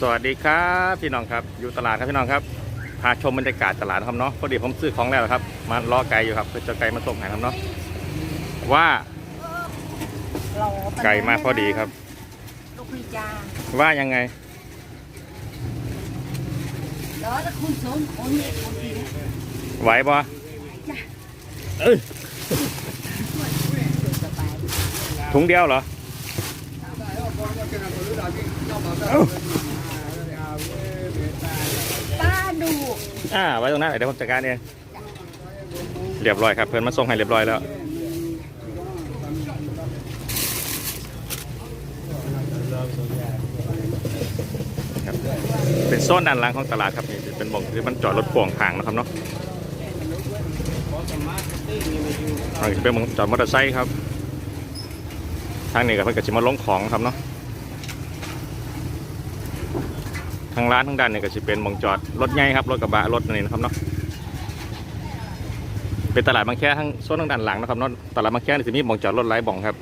สวัสดีครับพี่น้องครับอยู่ตลาดครับพี่น้องครับพาชมบรรยากาศตลาดครับเนาะพอดีผมซื้อของแล้วครับมาล้อไก่อยู่ครับเพื่อจะไก่มาส่งให้ครับเนาะว่าเราไก่มาพอดีครับลูกพี่จาว่ายังไงแล้วถ้าคุณสมคนนี้คนนี้ไหวปะเอ้ยสบายถุงเดียวเหรอเอ้า ป้าดูอ่าไว้ตรงนั้นเดี๋ยวผมจัดการเองเรียบร้อยครับเพื่อนมาส่งให้เรียบร้อยแล้วเป็นโซนด้านล่างของตลาดครับนี่เป็นบ่งที่มันจอดรถพ่วงทางนะครับเนาะทางนี้เป็นบ่งจอดมอเตอร์ไซค์ครับ ทางนี้ก็เพิ่นก็สิมาลงของครับเนาะ ทางร้านทางด้านนี่ยก็สิเป็นบ่งจอดรถใหญ่ครับรถกระบะรถนี่นะครับเนาะเป็นตลาดบางแคทั้งโซนทางด้านหลังนะครับเนาะตลาดบางแคนี่สิมีบ่งจอดรถหลายบ่องครับ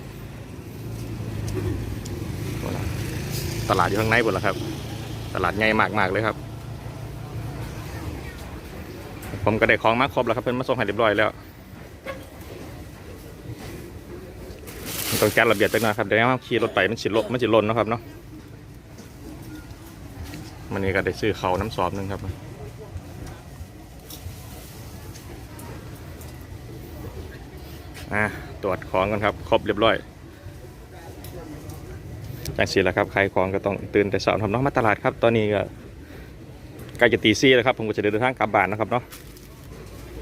ตลาดอยู่ข้างในหมดแล้วครับ ตลาดใหญ่มากๆเลยครับ ผมก็ได้ของมาครบแล้วครับเพิ่อนมาส่งให้เรียบร้อยแล้วต้องจัดระเบียบจังนะครับเดี๋ยวขี่รถไปมันสิลบมันสิลนนะครับเนาะ มันนี่ก็ได้ซื้อเขาน้ำสอบหนึ่งครับอะตรวจของกันครับ ครบเรียบร้อยจังสีแล้วครับใครของก็ต้องตื่นแต่เช้าทำเนาะมาตลาดครับ ตอนนี้ก็ใกล้จะตีซี่แล้วครับ ผมก็จะเดินทางกลับบ้านนะครับเนาะ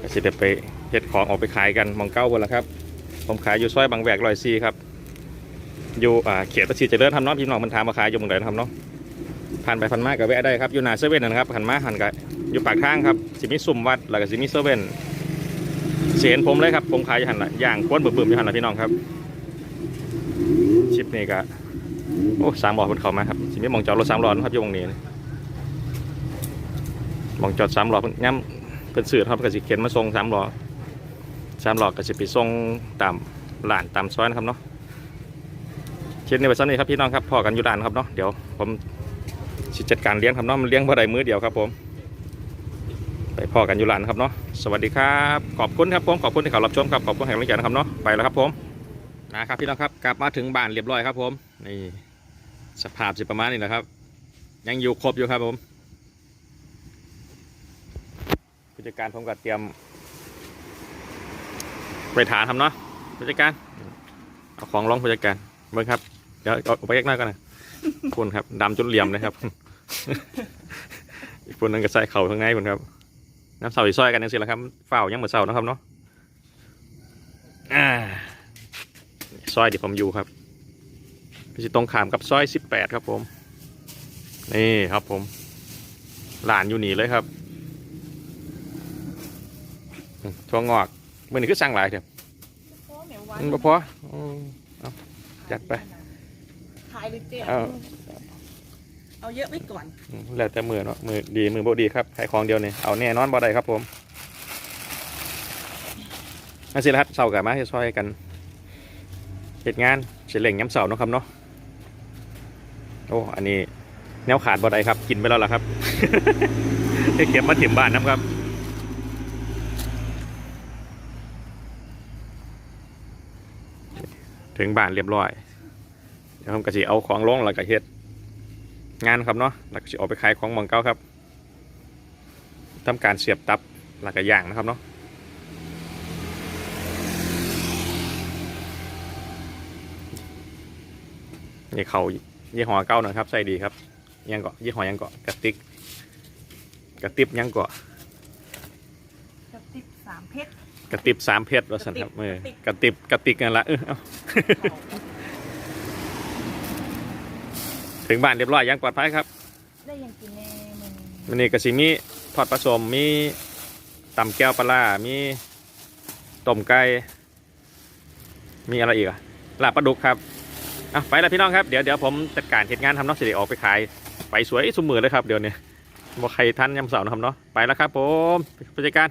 ก็จะเดี๋ยวไปเฮ็ดของออกไปขายกันมองเก้าบนแล้วครับ ผมขายอยู่ซอยบางแวกลอยซีครับ อยู่อ่าเขตประสิทธิ์เจริญทำเนาะพี่น้องมันถามมาขายอยู่เมืองไหนทำเนาะ ผ่านไปผ่านมาก็แวะได้ครับอยู่หน้าเซเว่นนะครับหันมาหันก็อยู่ปากทางครับสิมีสุ่มวัดแล้วก็สิมีเซเว่นเสียนผมเลยครับผมขายอยู่หันละอย่างควนเบิ่มๆอยู่หันละพี่น้องครับชิปนี่ก็โอ้สามหลอดบนเขามาครับสิมีมองจอดรถสามหลอดครับอยู่ตรงนี้มองจอดสามหลอดเพิ่นย้ำเป็นสื่อครับก็สิเข็นมาส่งสามหลอดสามหลอดก็สิไปส่งตามร้านตามซอยนะครับเนาะเช่นในวันนี้ครับพี่น้องครับพอกันอยู่ด่านครับเนาะเดี๋ยวผม สิจัดการเลี้ยงครับเนาะมันเลี้ยงเมื่อใดมือเดียวครับผม ไปพ่อกันอยู่ด่านครับเนาะสวัสดีครับ ขอบคุณครับผมขอบคุณที่เขารับชมครับขอบคุณแห่งรังใจนะครับเนาะไปแล้วครับผมนะครับพี่น้องครับกลับมาถึงบ้านเรียบร้อยครับผมนี่สภาพสิประมาณนี้แหละครับ ยังอยู่ครบอยู่ครับผมผู้จัดการผมก็เตรียมไปฐานทำเนาะผู้จัดการเอาของลงผู้จัดการเบิ้งครับเดี๋ยวเอาไปแยกหน้ากันนะคุณครับดำจนเหลี่ยมเลยครับ อีกคนนึงก็ใส่เข่าข้างในคนครับน้ำเสาอีซอยกันยังสิละครับเฝ้ายังเหมือนเสานะครับเนาะอ่าซอยที่ผมอยู่ครับพี่ตรงขามกับซอยสิบแปดครับผม นี่ครับผม หลานอยู่นี่เลยครับอืมทั่วงอกเมื่อนี้คือสั่งหลายเถอะมันบ่พออืมเอาจัดไปขายหรือเจ๊ เอาเยอะไว้ก่อน อืมแล้วแต่มือเนาะมือดีมือบ่ดีครับขายของเดียวนี่เอาแน่นอนบ่ได้ครับผมมาสิละครับเสาร์กับมาเฮ็ดซอยกันเหตุงานเฉล่งย้ำเสาร์เนาะครับเนาะโอ้อันนี้แนวขาดบ่ได้ครับ กินไปแล้วล่ะครับเก็บมาถิ่มบ้านน้ำครับ ถึงบ้านเรียบร้อยเดี๋ยวผมก็สิเอาของลงแล้วก็เฮ็ด งานครับเนาะแล้วก็จะออกไปขายของหมองเก้าครับทำการเสียบตับแล้วก็ย่างนะครับเนาะนี่เขายี่ห้อเก้าหน่อยครับใส่ดีครับยังเกาะยี่ห้อยังเกาะกระติกกระติบยังเกาะจะติดสามเพชรกระติบสามเพชรว่าสันครับเออกระติบกระติบกระติกกันละเออเอา ถึงบ้านเรียบร้อยยังปลอดภัยครับได้ยังกินแน่มึงวันนี้ก็สิมีทอดปลาสมมีตำแก้วปลาร้ามีต้มไก่มีอะไรอีกอะลาบปลาดุกครับอะไปแล้วพี่น้องครับเดี๋ยวเดี๋ยวผมจัดการเหตุงานทำเนอกเสร็จออกไปขายไปสวยสมมือเลยครับเดี๋ยวนี้บอกใครท่านยำเสาร์นะครับเนาะไปแล้วครับผมผู้จัดการ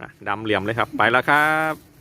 อะดำเหลี่ยมเลยครับ ไปแล้วครับ